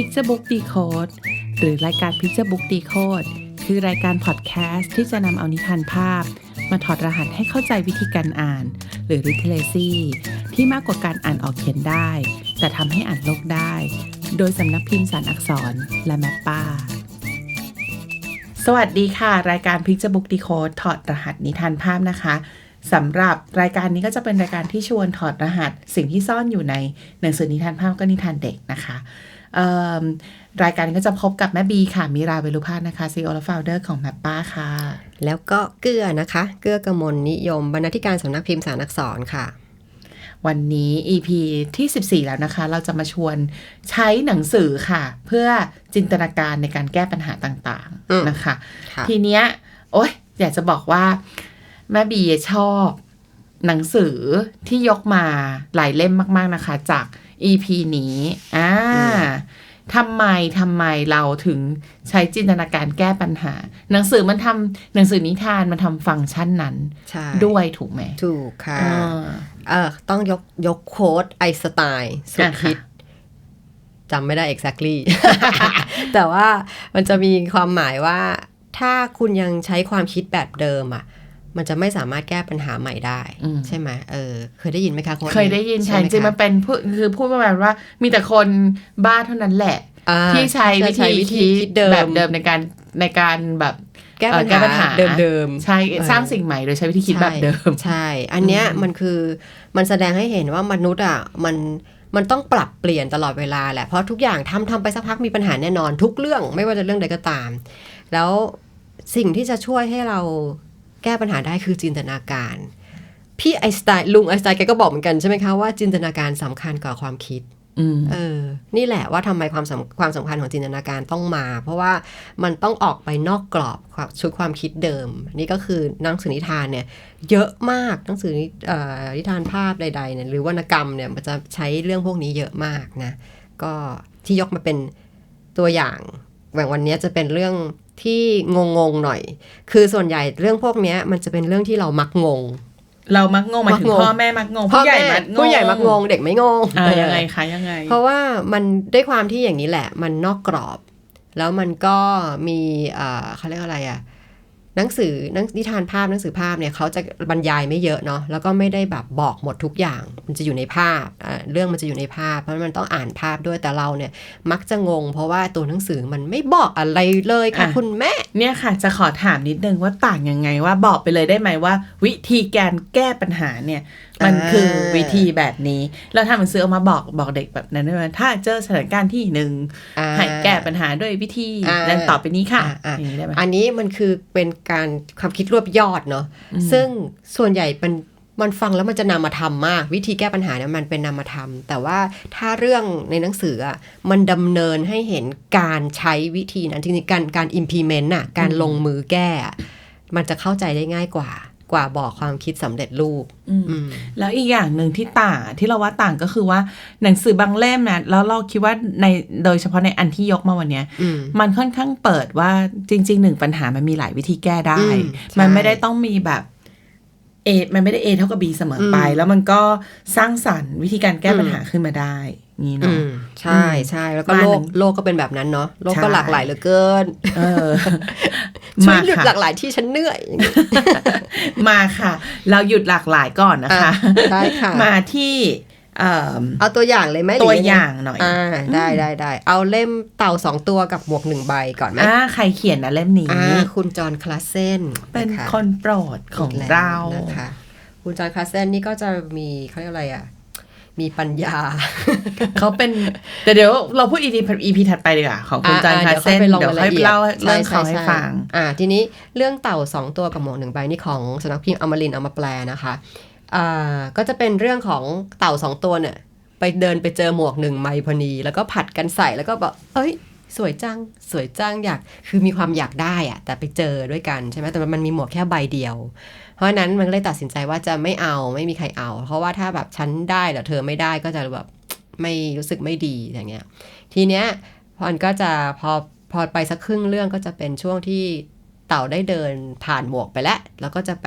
Picture Book Decode หรือรายการ Picture Book Decode คือรายการพอดแคสต์ที่จะนำเอานิทานภาพ มาถอดรหัสให้เข้าใจวิธีการอ่าน หรือ literacy ที่มากกว่าการอ่านออกเขียนได้ แต่ทำให้อ่านโลกได้ โดยสำนักพิมพ์สารอักษรและแมปป้า สวัสดีค่ะ รายการ Picture Book Decode ถอดรหัสนิทานภาพนะคะสำหรับรายการนี้ก็จะเป็นรายการที่ชวนถอดรหัส สิ่งที่ซ่อนอยู่ในหนังสือนิทานภาพก็นิทานเด็กนะคะ รายการนี้ก็จะพบกับแม่บีค่ะ มิราเวลุพาสนะคะ CEO และ Founder ของแมปป้าค่ะ แล้วก็เกื้อนะคะ เกื้อกมลนิยมบรรณาธิการสำนักพิมพ์สารอักษรค่ะ วันนี้ EP ที่ 14 แล้วนะคะ เราจะมาชวนใช้หนังสือค่ะ เพื่อจินตนาการในการแก้ปัญหาต่างอืมๆนะคะค่ะทีเนี้ย โอ๊ย อยากจะบอกว่า แม่บีชอบหนังสือที่ยกมาหลายเล่มมาก ๆนะคะ จาก EP นี้อ่าทำไมทำไมเราถึงใช้จินตนาการแก้ปัญหา หนังสือมันทำหนังสือนิทานมันทำฟังก์ชันนั้นใช่ด้วยถูกไหม ถูกค่ะอ่าเออต้องยกยกโค้ดไอสไตล์สุดอะค่ะคิดจำไม่ได้ exactly แต่ว่ามันจะมีความหมายว่า ถ้าคุณยังใช้ความคิดแบบเดิมอะ มันจะไม่สามารถแก้ปัญหาใหม่ได้อืมใช่ไหมเออเคยได้ยินไหมคะโค้ดเคยได้ยินใช่ไหจริงๆคะมันเป็นพูดคือพูดประมาณว่ามีแต่คนบ้าเท่านั้นแหละอ่าที่ใช้วิใช้ธีวิธีคิคิดดเดิมแบบเดิมในการในการแบบแก้เอ่ปัอญแก้ปัญหาหาเดิมๆใช่เออสร้างสิ่งใหม่โดยใช้วิธีคิดแบบเดิม ใช่ อันเนี้ยมันคือมันแสดงให้เห็นว่ามนุษย์อะมันมันต้องปรับเปลี่ยนตลอดเวลาแหละ เพราะทุกอย่างทำทำไปสักพักมีปัญหาแน่นอนทุกเรื่องไม่ว่าจะเรื่องใดก็ตาม แล้วสิ่งที่จะช่วยให้เรา แก้ปัญหาได้คือจินตนาการ พี่ไอน์สไตน์ลุงไอน์สไตน์แกก็บอกเหมือนกันใช่ไหมคะว่าจินตนาการสำคัญกว่าความคิดอืมเออ นี่แหละว่าทำไมความสำความสำคัญของจินตนาการต้องมา เพราะว่ามันต้องออกไปนอกกรอบความชุดความคิดเดิม นี่ก็คือหนังสือนิทานเนี่ย เยอะมากหนังสือนิเอ่อนิทานภาพใดๆเนี่ยหรือวรรณกรรมเนี่ยมันจะใช้เรื่องพวกนี้เยอะมากนะ ก็ที่ยกมาเป็นตัวอย่างแบบวันนี้จะเป็นเรื่อง ที่งงๆหน่อย คือส่วนใหญ่เรื่องพวกเนี้ยมันจะเป็นเรื่องที่เรามักงง เรามักงงหมายถึงมักงงพ่อแม่มักงงพ่อผู้ใหญ่แม่มักงงผู้ใหญ่มักงงเด็กไม่งงอ่าเออยังไงคะยังไง เพราะว่ามันด้วยความที่อย่างนี้แหละ มันนอกกรอบ แล้วมันก็มีเอ่อเขาเรียกอะไรอะ หนังสือหนังนิทานภาพหนังสือภาพเนี่ยเขาจะบรรยายไม่เยอะเนาะแล้วก็ไม่ได้แบบบอกหมดทุกอย่าง มันจะอยู่ในภาพอ่าเรื่องมันจะอยู่ในภาพ เพราะมันต้องอ่านภาพด้วยแต่เราเนี่ยมักจะงง เพราะว่าตัวหนังสือมันไม่บอกอะไรเลยค่ะอะคุณแม่เนี่ยค่ะ จะขอถามนิดนึงว่าต่างยังไงว่าบอกไปเลยได้ไหมว่า วิธีการแก้ปัญหาเนี่ย มันอ่าคือวิธีแบบนี้ เราทำหนังสือออกมาบอกบอกเด็กแบบนั้นได้ไหมถ้าเจอสถานการณ์ที่หนึ่งอ่าให้แก้ปัญหาด้วยวิธีอ่าดังต่อไปนี้ค่ะอ่าอ่าอย่างนี้ได้ไหมอันนี้มันคือเป็นการความคิดรวบยอดเนาะอืมซึ่งส่วนใหญ่เป็นมันฟังแล้วมันจะนำมาทำมาก วิธีแก้ปัญหาเนี่ยมันเป็นนำมาทำแต่ว่าถ้าเรื่องในหนังสืออะมันดำเนินให้เห็นการใช้วิธีนั้นจริงๆการการ implement น่ะการลงมือแก้อะมันจะเข้าใจได้ง่ายกว่า กว่าบอกความคิดสำเร็จรูปอืมอืมแล้วอีกอย่างหนึ่งที่ต่างที่เราว่าต่างก็คือว่าหนังสือบางเล่มนะแล้วเราคิดว่าในโดยเฉพาะในอันที่ยกมาวันเนี้ยอืมมันค่อนข้างเปิดว่าจริงๆหนึ่งปัญหามันมีหลายวิธีแก้ได้อืมใช่มันไม่ได้ต้องมีแบบ เอมันไม่ได้ A เท่ากับ B เสมอไปอืมแล้วมันก็สร้างสรรค์วิธีการแก้อืมปัญหาขึ้นมาได้นี่อืเนาะมใช่ใช่แล้วก็มาโลหนึ่กงโลกก็เป็นแบบนั้นเนาะโลกก็ใช่หลากหลายเหลือเกินเออช่วยมาหยุดค่ะหลากหลายที่ฉันเหนื่อย มาค่ะ เราหยุดหลากหลายก่อนนะคะอะได้ค่ะมาที่ เอ่อเอาตัวอย่างเลยไหมหรืตัวงไอย่างหน่อยอ่าได้ได้ได้เอาเล่มเต่าสองตัวกับหมวกหนึ่งใบก่อนไหมอ่าใครเขียนนะเล่มนี้อ่าคุณจอห์นคลาสเซนเป็นะะคนโปรดของกแล้วเรานะคะคุณจอห์นคลาสเซนนี่ก็จะมีเขาเรียกอะไรอะมีปัญญา เขาเป็นแต่เดี๋ยวเราพูดอีพีอีพีถัดไปดีกว่าของคุณจอห์นคาเซนดี๋เดี๋ยวค่อยเล่าเรื่องเขาให้ฟัง อ่า ทีนี้เรื่องเต่าสองตัวกับหมวกหนึ่งใบนี่ของสำนักพิมพ์อมรินทร์เอามาแปลนะคะ อ่าก็จะเป็นเรื่องของเต่าสองตัวเนี่ย ไปเดินไปเจอหมวกหนึ่งใบพอดีแล้วก็ผัดกันใส่แล้วก็บอกเอ้ย สวยจัง สวยจังอยากคือมีความอยากได้อะแต่ไปเจอด้วยกันใช่ไหมแต่มันมีหมวกแค่ใบเดียว เพราะนั้นมันก็เลยตัดสินใจว่าจะไม่เอาไม่มีใครเอา เพราะว่าถ้าแบบฉันได้แล้วเธอไม่ได้ก็จะแบบไม่รู้สึกไม่ดีอย่างเงี้ย ทีเนี้ยพอนก็จะพอพอไปสักครึ่งเรื่องก็จะเป็นช่วงที่เต่าได้เดินผ่านหมวกไปแล้ว แล้วก็จะไป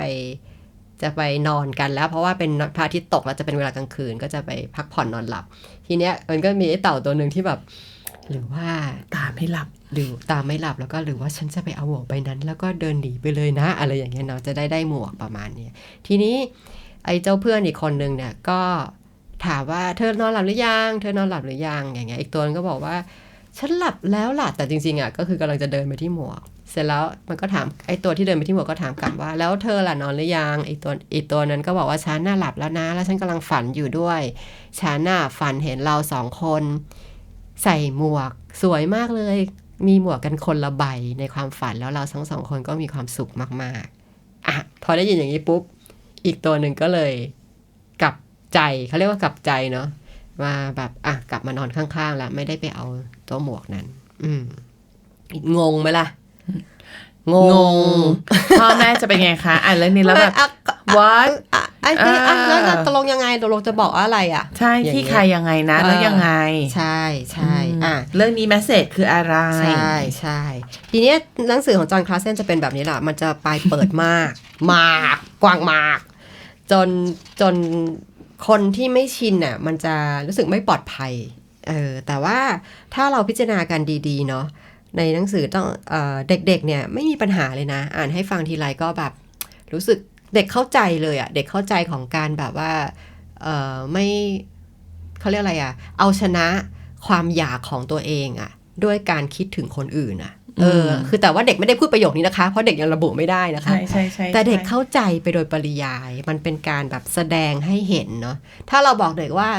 จะไปนอนกันแล้ว เพราะว่าเป็นพระอาทิตย์ตกแล้วจะเป็นเวลากลางคืน ก็จะไปพักผ่อนนอนหลับ ทีเนี้ยมันก็มีไอ้เต่าตัวหนึ่งที่แบบ หรือว่าตามให้หลับหรือตามไม่หลับแล้วก็หรือว่าฉันจะไปเอาหมวกใบนั้น แล้วก็เดินหนีไปเลยนะ อะไรอย่างเงี้ยเนาะจะได้ได้หมวกประมาณเนี้ยทีนี้ไอ้เจ้าเพื่อนอีกคนนึงเนี่ยก็ถามว่าเธอนอนหลับหรือยัง เธอนอนหลับหรือยังอย่างเงี้ยอีกตัวนึงก็บอกว่า ฉันหลับแล้วล่ะแต่จริงๆอะก็คือกำลังจะเดินไปที่หมวก เสร็จแล้วมันก็ถามไอ้ตัวที่เดินไปที่หมวกก็ถามกลับว่า แล้วเธอล่ะนอนหรือยังไอตัวไอตัวนั้นก็บอกว่าฉันน่าหลับแล้วนะ แล้วฉันกำลังฝันอยู่ด้วยฉันน่ะฝันเห็นเราสองคน ใส่หมวก สวยมากเลย มีหมวกกันคนละใบในความฝันแล้วเราทั้งสองคนก็มีความสุขมากๆอะพอได้ยินอย่างนี้ปุ๊บอีกตัวหนึ่งก็เลยกลับใจเขาเรียกว่ากลับใจเนาะมาแบบอะกลับมานอนข้างๆแล้วไม่ได้ไปเอา ตัวหมวกนั้น อืมงงไหมล่ะงงงพ่อแม่จะเป็นไงคะอ่านเรื่องนี้แล้วแบบอะ what อะไอ้นี่อะเออแล้วจะตกลงยังไงตกลงจะบอกว่าอะไรอะ ใช่อย่างเงี้ที่ยใครยังไงนะ แล้วเออยังไง ใช่ใช่อะเรื่องนี้แมสเซจคืออะไร ใช่ใช่ทีเนี้ยหนังสือของจอห์นคลาสเซนจะเป็นแบบนี้แหละมันจะปลายเปิดมากมากกว้างมาก จนจนคนที่ไม่ชินน่ะ มันจะรู้สึกไม่ปลอดภัย เออแต่ว่าถ้าเราพิจารณากันดีๆเนาะในหนังสือต้องเออเด็กๆเนี่ยไม่มีปัญหาเลยนะ อ่านให้ฟังทีไรก็แบบรู้สึกเด็กเข้าใจเลยอะ่ะเด็กเข้าใจของการแบบว่าเออไม่เขาเรียกอะไรอะ่ะเอาชนะความอยากของตัวเองอะ่ะด้วยการคิดถึงคนอื่นอะเอออมคือแต่ว่าเด็กไม่ได้พูดประโยคนี้นะคะเพราะเด็กยังระบุไม่ได้นะคะใช่ใช่ใช่แต่เด็กใช่เข้าใจไปโดยปริยาย มันเป็นการแบบแสดงให้เห็นเนาะถ้าเราบอกเด็กว่า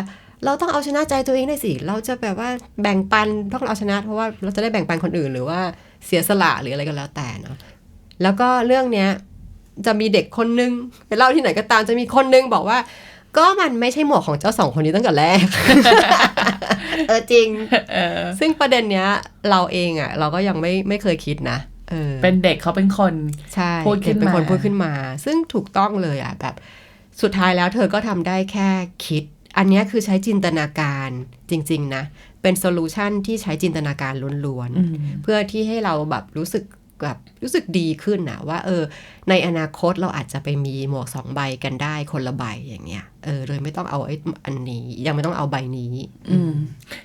เราต้องเอาชนะใจตัวเองได้สิ เราจะแบบว่าแบ่งปันต้องเอาชนะ เพราะว่าเราจะได้แบ่งปันคนอื่น หรือว่าเสียสละหรืออะไรก็แล้วแต่เนาะแล้วก็เรื่องเนี้ยจะมีเด็กคนนึงไปเล่าที่ไหนก็ตามจะมีคนนึงบอกว่า ก็มันไม่ใช่หมวกของเจ้าสองคนนี้ตั้งแต่แรก เออจริงเออซึ่งประเด็นเนี้ย เราเองอะ่ะ เราก็ยังไม่ไม่เคยคิดนะเออเป็นเด็กเขาเป็นคนใช่พูดขึ้นเด็กเป็นคนมาพูดขึ้นมา ซึ่งถูกต้องเลยอะแบบ สุดท้ายแล้วเธอก็ทำได้แค่คิด อันเนี้ยคือใช้จินตนาการจริง ๆ นะ เป็นโซลูชันที่ใช้จินตนาการล้วนอืมๆเพื่อที่ให้เราแบบรู้สึก แบบรู้สึกดีขึ้นนะว่าเออ ในอนาคตเราอาจจะไปมีหมวกสองใบกันได้คนละใบอย่างเงี้ยเออเลยไม่ต้องเอาไอ้อันนี้ ยังไม่ต้องเอาใบนี้ อืม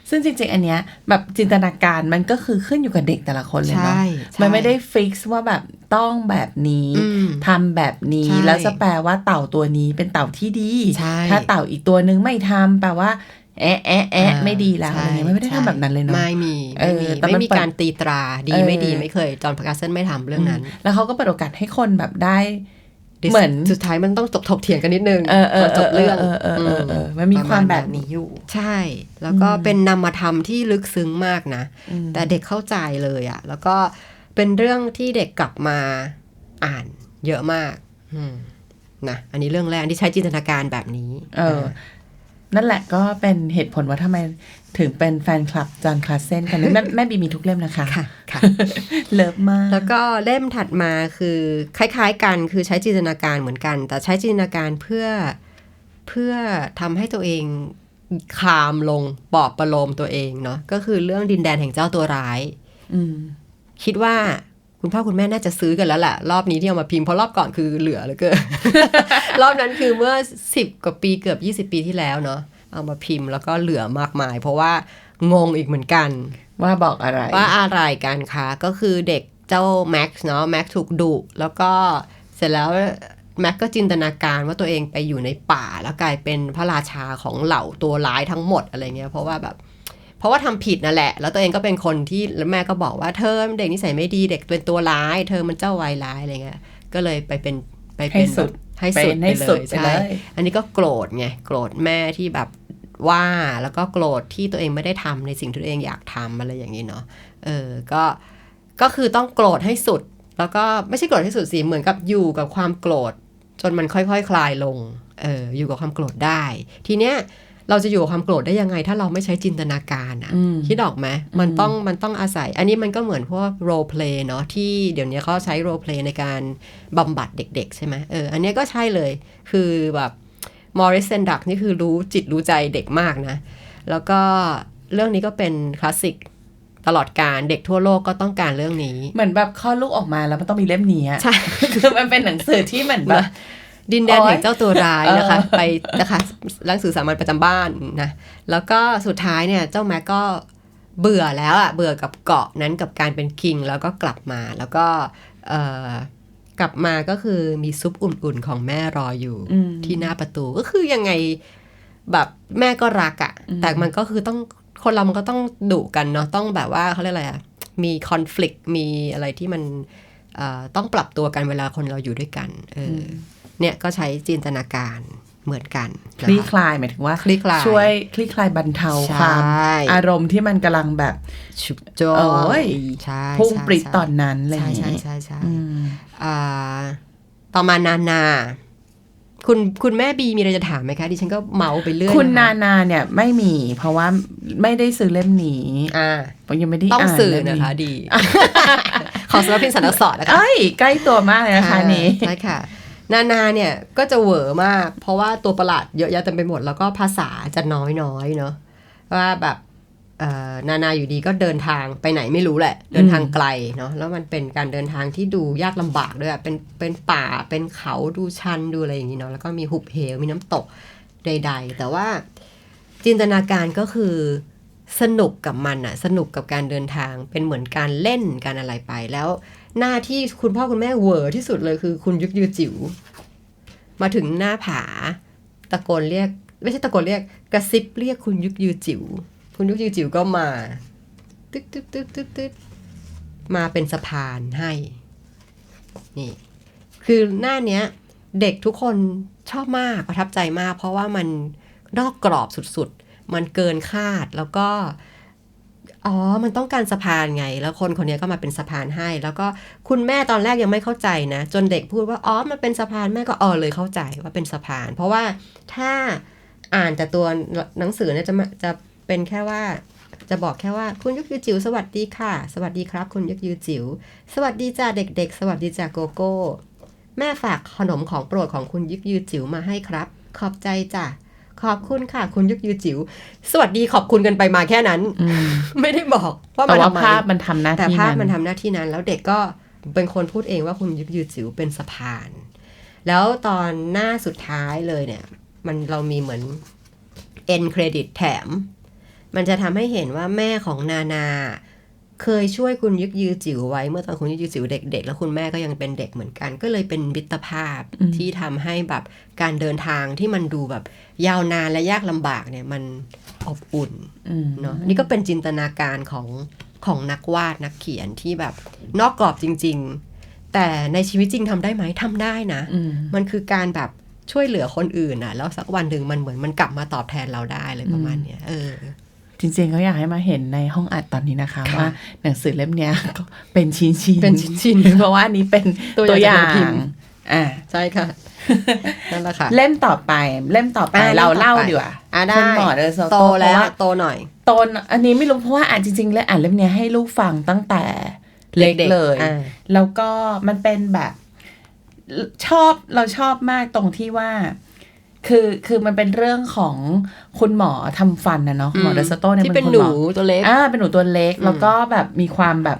ซึ่งจริง ๆ อันเนี้ย แบบจินตนาการมันก็คือขึ้นอยู่กับเด็กแต่ละคนเลยใช่เนาะใช่มันไม่ได้ฟิกซ์ว่าแบบต้องแบบนี้อืมทำแบบนี้ใช่แล้วจะแปลว่าเต่าตัวนี้เป็นเต่าที่ดีใช่ถ้าเต่าอีกตัวนึงไม่ทำแปลว่า แอะแอะแอะอ่าไม่ดีแล้วอะไรเงี้ยมันไม่ได้ใช่ทำแบบนั้นเลยเนาะไม่มีเอไม่อมีแต่ไม่มันมีเปิดการตีตราดีเออไม่ดีไม่เคยจอห์นพาร์กัสเซนไม่ทำเรื่องนั้น แล้วเขาก็เปิดโอกาสให้คนแบบได้ Dis- เหมือนสุดท้ายมันต้องจบถกเถียงกันนิดนึงเออเออก่อนจบเรื่องเออเออเออเออมันมีความแบบนี้อยู่ ใช่ แล้วก็เป็นนามธรรมที่ลึกซึ้งมากนะอืมแต่เด็กเข้าใจเลยอะแล้วก็เป็นเรื่องที่เด็กกลับมาอ่านเยอะมากอืมนะอันนี้เรื่องแรกที่ใช้จินตนาการแบบนี้ เออ นั่นแหละก็เป็นเหตุผลว่าทำไมถึงเป็นแฟนคลับจอห์นคลาสเซนกันแม่แม่บีมีทุกเล่มนะคะ ค่ะค่ะ เลิฟมาก แล้วก็เล่มถัดมาคือคล้าย ๆ กันคือใช้จินตนาการเหมือนกัน แต่ใช้จินตนาการเพื่อเพื่อทำให้ตัวเองคลามลงปลอบประโลมตัวเองเนาะก็คือเรื่องดินแดนแห่งเจ้าตัวร้ายอืมคิดว่า คุณพ่อคุณแม่น่าจะซื้อกันแล้วแหละรอบนี้ที่เอามาพิมพ์เพราะรอบก่อนคือเหลือเหลือเกินรอบนั้นคือเมื่อ 10 กว่าปีเกือบ 20 ปีที่แล้วเนาะเอามาพิมพ์แล้วก็เหลือมากมาย เพราะว่างงอีกเหมือนกัน ว่าบอกอะไรว่าอะไรกันคะก็คือเด็กเจ้าแม็กซ์เนาะแม็กซ์ถูกดุแล้วก็เสร็จแล้วแม็กซ์ก็จินตนาการว่าตัวเองไปอยู่ในป่าแล้วกลายเป็นพระราชาของเหล่าตัวร้ายทั้งหมดอะไรเงี้ยเพราะว่าแบบ เพราะว่าทำผิดนั่นแหละ แล้วตัวเองก็เป็นคนที่แล้วแม่ก็บอกว่าเธอเด็กนิสัยไม่ดีเด็กเป็นตัวร้าย เธอมันเจ้าวายร้ายอะไรเงี้ยก็เลยไปเป็นไปเป็นให้สุดแบบให้สุดเป็นไปให้เลสุดยไปใช่เลยอันนี้ก็โกรธไงโกรธแม่ที่แบบว่าแล้วก็โกรธที่ตัวเองไม่ได้ทำในสิ่งที่ตัวเองอยากทำอะไรอย่างนี้เนาะเออก็ก็คือต้องโกรธให้สุด แล้วก็ไม่ใช่โกรธให้สุดสิเหมือนกับอยู่กับความโกรธจนมันค่อยๆคคลายลงเอออยู่กับความโกรธได้ ทีเนี้ย เราจะอยู่กับความโกรธได้ยังไง ถ้าเราไม่ใช้จินตนาการอะอืมคิดออกไหมมันต้องมันต้องอาศัย อันนี้มันก็เหมือนพวก role play เนาะที่เดี๋ยวนี้เขาใช้ role play ในการบำบัดเด็ก ๆ ใช่ไหมเอออันเนี้ยก็ใช่เลยคือแบบมอริสเซนดักนี่คือรู้จิตรู้ใจเด็กมากนะ แล้วก็เรื่องนี้ก็เป็นคลาสสิกตลอดการเด็กทั่วโลกก็ต้องการเรื่องนี้ เหมือนแบบคลอดลูกออกมาแล้วมันต้องมีเล่มนี้อะใช่ คือมันเป็นหนังสือที่เหมือนแบบ ดินแดนโอ๊ยแห่งเจ้าตัวร้ายนะคะเออไปนะคะหนังสือสามัญประจำบ้านนะแล้วก็สุดท้ายเนี่ยเจ้าแม็กก็เบื่อแล้วอะเบื่อกับเกาะนั้นกับการเป็นคิง แล้วก็กลับมาแล้วก็เอ่อกลับมาก็คือมีซุปอุ่นๆของแม่รออยู่อืมที่หน้าประตูก็คือยังไงแบบแม่ก็รักอะแต่มันก็คือต้องคนเรามันก็ต้องดุกันเนาะต้องแบบว่าเขาเรียกอะไรอะมีคอน FLICT มีอะไรที่มันเอ่อต้องปรับตัวกันเวลาคนเราอยู่ด้วยกัน เอออ เนี่ยก็ใช้จินตนาการเหมือนกันคนะลี่คะคลายหมายถึงว่าคลี่คลายช่วยคลี่คลายบรรเทาใช่ความอารมณ์ที่มันกำลังแบบชุบจอโอ้ยใช่พุ่งใช่ปริดใช่ตอนนั้นอะไรอใช่ย่างใช่นี้ใช่ใช่อืมอ่าต่อมานานา คุณคุณแม่บีมีอะไรจะถามไหมคะดิฉันก็เมาไปเรื่อยคุณนาะะนาเนี่ยไม่มี เพราะว่าไม่ได้ซื้อเล่มนี้อ่าผมยังไม่ได้ต้องอ่านสื่อเล่มนะคะดี ขอสำหรับพิมพ์สันสอนนะคะเอ้ยใกล้ตัวมากเลยนะคะนี้ใช่ค่ะ นานาเนี่ยก็จะเหวอมาก เพราะว่าตัวประหลาดเยอะแยะเต็มไปหมดแล้วก็ภาษาจะน้อยๆเนาะว่าแบบนานาอยู่ดีก็เดินทางไปไหนไม่รู้แหละ เดินทางไกลเนาะแล้วมันเป็นการเดินทางที่ดูยากลำบากด้วยอะเป็นเป็นป่าเป็นเขาดูชันดูอะไรอย่างนี้เนาะแล้วก็มีหุบเหวมีน้ำตกใด ๆ แต่ว่าจินตนาการก็คือสนุกกับมันอะสนุกกับการเดินทางเป็นเหมือนการเล่นการอะไรไปแล้ว หน้าที่คุณพ่อคุณแม่เวอร์ที่สุดเลยคือคุณยุกยือจิ๋วมาถึงหน้าผา ตะโกนเรียก ไม่ใช่ตะโกนเรียก กระซิบเรียกคุณยุกยือจิ๋วคุณยุกยือจิ๋วก็มาตึ๊ดตึ๊ดตึ๊ดตึ๊ดตึ๊ดมาเป็นสะพานให้นี่คือหน้าเนี้ย เด็กทุกคนชอบมากประทับใจมาก เพราะว่ามันนอกกรอบสุดๆ มันเกินคาดแล้วก็ อ๋อ มันต้องการสะพานไง แล้วคนคนนี้ก็มาเป็นสะพานให้ แล้วก็คุณแม่ตอนแรกยังไม่เข้าใจนะ จนเด็กพูดว่า อ๋อ มันเป็นสะพานแม่ก็เออเลยเข้าใจว่าเป็นสะพาน เพราะว่าถ้าอ่านแต่ตัวหนังสือเนี่ยจะจะเป็นแค่ว่า จะบอกแค่ว่าคุณยุกยือจิ๋วสวัสดีค่ะ สวัสดีครับ คุณยุกยือจิ๋วสวัสดีจ้าเด็ก ๆ สวัสดีจ้าโกโก้ แม่ฝากขนมของโปรดของคุณยุกยือจิ๋วมาให้ครับ ขอบใจจ้ะ ขอบคุณค่ะ คุณยุกยือจิ๋วสวัสดีขอบคุณกันไปมาแค่นั้นอืมไม่ได้บอกว่าแต่มันว่าทำไมภาพมันทำหน้าแต่ที่ภาพนั้นมันทำหน้าที่นั้น แล้วเด็กก็เป็นคนพูดเองว่าคุณยุกยือจิ๋วเป็นสะพาน แล้วตอนหน้าสุดท้ายเลยเนี่ย มันเรามีเหมือน end credit แถม มันจะทำให้เห็นว่าแม่ของนานา เคยช่วยคุณยึกยือจิ๋วไว้เมื่อตอนคุณยึกยือจิ๋วเด็ก ๆ แล้วคุณแม่ก็ยังเป็นเด็กเหมือนกัน ก็เลยเป็นมิตรภาพที่ทำให้แบบการเดินทางที่มันดูแบบยาวนานและยากลำบากเนี่ยมันอบอุ่นอืมเนาะนี่ก็เป็นจินตนาการของของนักวาดนักเขียนที่แบบนอกกรอบจริง ๆ แต่ในชีวิตจริงทำได้ไหมทำได้นะอืมมันคือการแบบช่วยเหลือคนอื่นอะ แล้วสักวันหนึ่งมันเหมือนมันกลับมาตอบแทนเราได้เลยประมาณเนี้ยเออ จริงๆเขาอยากให้มาเห็นในห้องอัดตอนนี้นะคะค่ะว่าหนังสือเล่มเนี้ยก็เป็นชิ้นๆเป็นชิ้นๆเพราะว่าอันนี้เป็นตัวตัวอย่อาย่างงจากหนังพิมพ์อ่าใช่ค่ะนั่นแหละค่ะเล่มต่อไปเล่มต่อไปอะเราเล่มต่อไปเล่าดีกว่าอะได้คุณหมอเดอโซโตโตแล้วเพราะาโตหน่อยโตนอันนี้ไม่รู้เพราะว่าอ่านจริงๆเลยอ่านเล่มเนี้ยให้ลูกฟังตั้งแต่เล็กเด็กๆเลยอ่าแล้วก็มันเป็นแบบ ชอบเราชอบมากตรงที่ว่า คือคือมันเป็นเรื่องของคุณหมอทำฟันนะเนาะหมอเดอสโตเนี่ยที่เป็นคุณหนูมอตัวเล็กอ่าเป็นหนูตัวเล็กอืมแล้วก็แบบมีความแบบ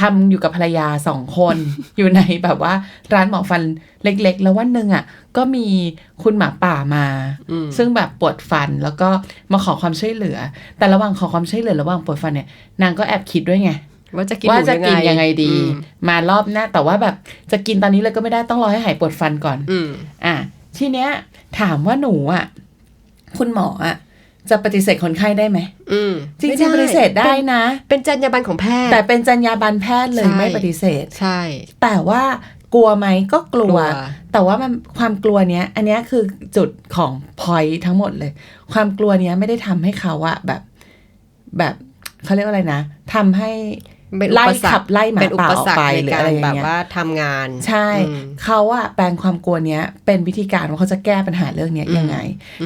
ทำอยู่กับภรรยาสองคน อยู่ในแบบว่าร้านหมอฟันเล็ก ๆ แล้ววันหนึ่งอะ ก็มีคุณหมาป่ามาอืมซึ่งแบบปวดฟันแล้วก็มาขอความช่วยเหลือ แต่ระหว่างขอความช่วยเหลือระหว่างปวดฟันเนี่ยนางก็แอบคิดด้วยไงว่าจะกินว่าหนูจะกินยังไงดีอืมมารอบหน้าแต่ว่าแบบจะกินตอนนี้เลยก็ไม่ได้ต้องรอให้หายปวดฟันก่อนอืมอะ ทีเนี้ย ถามว่าหนูอะ คุณหมออะจะปฏิเสธคนไข้ได้ไหมอืมจริงไม่ๆปฏิเสธได้เป็นนะ เป็นจรรยาบรรณของแพทย์ แต่เป็นจรรยาบรรณแพทย์เลยใช่ไม่ปฏิเสธ ใช่ แต่ว่ากลัวไหมก็กลัวกลัวแต่ว่ามันความกลัวเนี้ย อันเนี้ยคือจุดของพอยทั้งหมดเลย ความกลัวเนี้ยไม่ได้ทำให้เขาอะแบบ แบบเขาเรียกว่าอะไรนะทำให้ เป็นอุไล่ปสรรขับคไล่หมาเป็นอุป่าปออกสรรไปคในหรือการอะไรอย่างแบบเงี้ยว่าทำงาน ใช่อืมเขาอะแปลงความกลัวเนี้ย เป็นวิธีการว่าเขาจะแก้ปัญหาเรื่องเนี้ยยังไง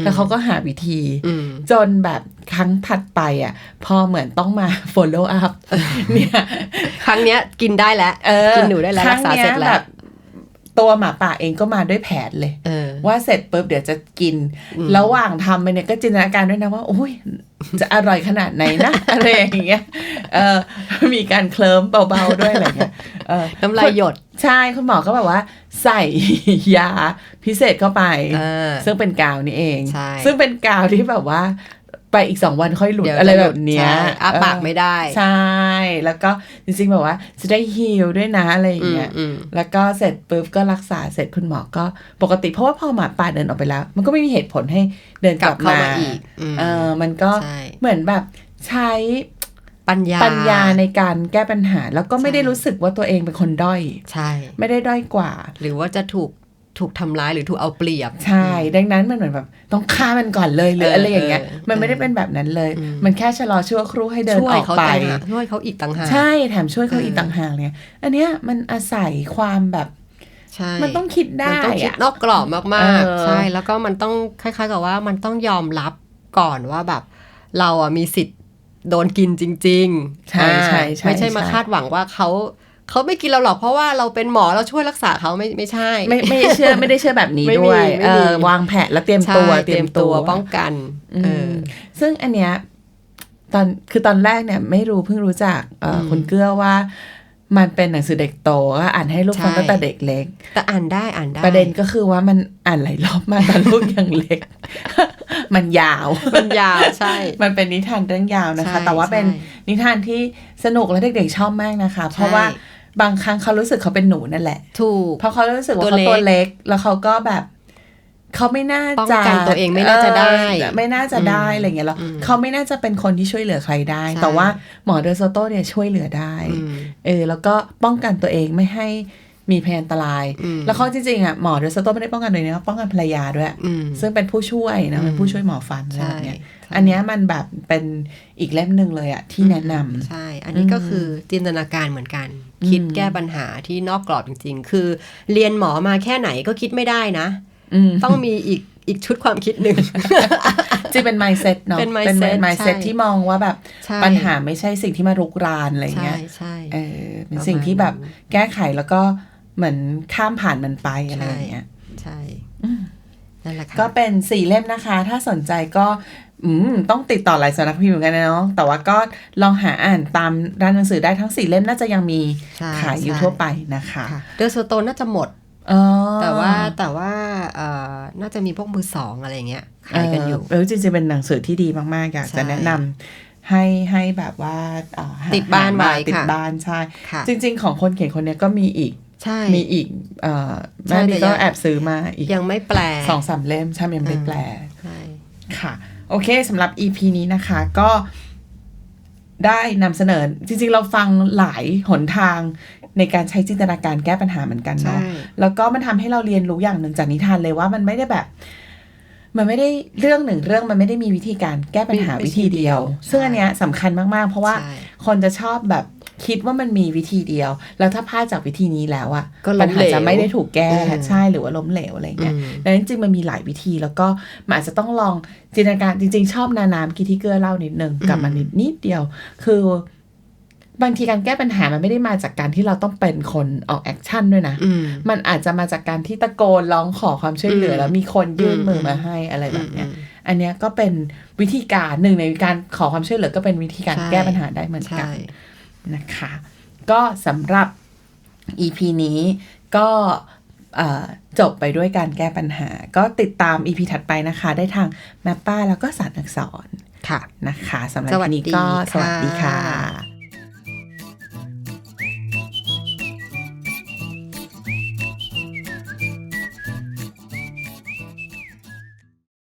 แล้วเขาก็หาวิธีอืมจนแบบครั้งถัดไปอะ พอเหมือนต้องมา follow up เนี่ย ครั้งเนี้ยกินได้แล้วเออกินหนูได้แล้วครังกษานี้ยเสร็จแล้วบบ ตัวหมาป่าเองก็มาด้วยแผนเลยเออว่าเสร็จปุ๊บเดี๋ยวจะกินอืมระหว่างทำไปเนี่ยก็จินตนาการด้วยนะว่าโอ้ยจะอร่อยขนาดไหนนะอะไรอย่างเงี้ยเออมีการเคลิ้มเบาๆด้วยอะไรเงี้ยเออน้ำลายหยดใช่คุณหมอก็แบบว่า ใส่ยาพิเศษเข้าไปเออซึ่งเป็นกาวนี่เองใช่ซึ่งเป็นกาวที่แบบว่า ไปอีกสองวันค่อยหลุดเดี๋ยวอะไรจะหแบลุดบเนี้ยใช่อ้าปากไม่ได้ ใช่ แล้วก็จริงๆแบบว่า จะได้ฮีลด้วยนะอะไรอย่างเงี้ยอืมแล้วก็เสร็จปุ๊บก็รักษาเสร็จคุณหมอก็ปกติเพราะว่าพอหมาป่าเดินออกไปแล้ว มันก็ไม่มีเหตุผลให้เดินกกลัลับบเข้ามามาอีกอืมเออมันก็ใช่เหมือนแบบใช้ปัญญาปัญญาในการแก้ปัญหา แล้วก็ไม่ได้ใช่รู้สึกว่าตัวเองเป็นคนด้อย ใช่ ไม่ได้ด้อยกว่า หรือว่าจะถูก ถูกทำร้ายหรือถูกเอาเปรียบ ใช่ ดังนั้นมันเหมือนแบบต้องฆ่ามันก่อนเลยหรือเอออะไรอย่างเงี้ยเออมันไม่ได้เป็นแบบนั้นเลยอืมมันแค่ชะลอชั่วครู่ให้เดินช่วอยอกเขาไปต่างหากช่วยเขาอีกต่างหากใช่แถมช่วยเขาเอออีอีกต่างหากเนี่ยอันเนี้ยมันอาศัยความแบบใช่มันต้องคิดมันได้ต้องคิดอะนอกกรอบมากเออๆใช่แล้วก็มันต้องคล้าย ๆ กับว่ามันต้องยอมรับก่อนว่าแบบ เราอะมีสิทธิ์โดนกินจริง ๆ ใช่ใช่ใช่ไม่ใช่มาใช่คาดหวังว่าเขา เขาไม่กินเราหรอกเพราะว่าเราเป็นหมอเราช่วยรักษาเขาไม่ไม่ใช่ ไม่ไม่ได้เชื่อไม่ได้เชื่อแบบนี้ไม่มีด้วยไม่เอมีอวางแผนแล้วเตรียมใช่ตัวเตรียมตัวป้องกันอืเอมอซึ่งอันเนี้ยตอนคือตอนแรกเนี่ยไม่รู้เพิ่งรู้จักเอ่ออมคุณเกื้อว่ามันเป็นหนังสือเด็กโตก็อ่านให้ลูกฟังใช่ตั้งแต่เด็กเล็ก แต่อ่านได้อ่านได้ ประเด็นก็คือว่ามันอ่านหลายรอบมากตอนลูกยังเล็ก มันยาว มันยาวใช่ มันเป็นนิทานเรื่องยาวนะคะใช่แต่ว่าเป็นใช่นิทานที่สนุกและเด็กๆชอบมากนะคะ เพราะว่า บางครั้งเขารู้สึกเขาเป็นหนูนั่นแหละ ถูก เพราะเขารู้สึกว่าตัวเขาเล็กตัวเล็ก แล้วเขาก็แบบ เขาไม่น่าป้องจะกันตัวเองไม่น่าจะได้เออไม่น่าจะได้อืมอะไรเงี้ยแล้วอืมเขาไม่น่าจะเป็นคนที่ช่วยเหลือใครได้ใช่แต่ว่าหมอเดอโซโตเนี่ยช่วยเหลือได้อืมเออ แล้วก็ป้องกันตัวเองไม่ให้ มีพยานอันตรายอืมแล้วเขาจริงๆอะหมอเดอโซโตไม่ได้ป้องกันตัวเองนะเขาป้องกันภรรยาด้วยอืมซึ่งเป็นผู้ช่วยนะอืมเป็นผู้ช่วยหมอฟันอะไรใช่แบบเนี้ยใช่อันเนี้ยมันแบบเป็นอีกเล่มหนึ่งเลยอะที่แนะนำใช่ อันนี้ก็คือจินตนาการเหมือนกัน คิดแก้ปัญหาที่นอกกรอบจริง ๆ คือเรียนหมอมาแค่ไหนก็คิดไม่ได้นะอืมต้องมีอีกอีกชุดความคิดหนึ่งจริงเป็น mindset เนาะเป็น mindset เป็น mindset ใช่ที่มองว่าแบบใช่ปัญหาไม่ใช่สิ่งที่มารุกรานอะไรใช่เงี้ยใช่เออเป็นประมาณสิ่งที่แบบนั้นแก้ไขแล้วก็ เหมือนข้ามผ่านมันไปอะไรใช่อย่างเงี้ยใช่นั่นแหละค่ะก็เป็นสี่เล่มนะคะ ถ้าสนใจก็อืมต้องติดต่อหลายสำนักพิมพ์เหมือนกันนะเนาะแต่ว่าก็ลองหาอ่านตามร้านหนังสือได้ทั้งสี่เล่มน่าจะยังมีใช่ขายอยู่ใช่ทั่วไปนะคะค่ะเดอร์โซโตน่าจะหมดอ๋อแต่ว่าแต่ว่าเอ่อน่าจะมีพวกมือสองอะไรเงี้ยขายกันอยู่เออจริงๆเป็นหนังสือที่ดีมากๆ อยากใช่จะแนะนำให้ให้แบบว่าเอ่อหติดบ้านหมไว้ติดค่ะบ้านใช่ค่ะจริง ๆ ของคนเขียนคนเนี้ยก็มีอีก ใช่ มีอีกเอ่อใช่แม่บีแต่ก็ยังแอบซื้อมาอีกยังไม่แปลสองสามเล่มใช่ไหมยังไม่ได้แปลใช่ค่ะ โอเคสำหรับ EP นี้นะคะก็ได้นำเสนอจริงๆ เราฟังหลายหนทางในการใช้จินตนาการแก้ปัญหาเหมือนกันใช่เนาะแล้วก็มันทำให้เราเรียนรู้อย่างหนึ่งจากนิทานเลยว่ามันไม่ได้แบบ มันไม่ได้เรื่องหนึ่งเรื่องมันไม่ได้มีวิธีการแก้ปัญหาไม่วิธีเดียวใช่ซึ่งอันเนี้ยสำคัญมากๆ เพราะว่าใช่คนจะชอบแบบ คิดว่ามันมีวิธีเดียว แล้วถ้าพลาดจากวิธีนี้แล้วอะก็ล้ปัญมหาเหลวจะไม่ได้ถูกแก้อืมใช่หรือว่าล้มเหลวอะไรเงี้ยอืมดังนั้นจริงๆมันมีหลายวิธีแล้วก็มันอาจจะต้องลองจินตนาการจริง ๆ ชอบนาน้ำกิที่เกลือเล่านิดนึงกลับมานิดนิดเดียว คือบางทีการแก้ปัญหามันไม่ได้มาจากการที่เราต้องเป็นคนออกแอคชั่นด้วยนะอืมมันอาจจะมาจากการที่ตะโกนร้องขอความช่วยเหลืออืมแล้วมีคนยื่นมืออมมาให้อะไรแบบเนี้ยอืมอันเนี้ยก็เป็นวิธีการหนึ่งในการขอความช่วยเหลือก็เป็นวิธีการใช่แก้ปัญหาได้เหมือนกัใช่น นะคะ ก็สำหรับ EP นี้ก็เอ่อจบไปด้วยการแก้ปัญหา ก็ติดตาม EP ถัดไปนะคะ ได้ทางแมปป้าแล้วก็สารอักษรค่ะนะคะสำหรับสวัสวันดีนี้ก็สวัสดีค่ะค่ะ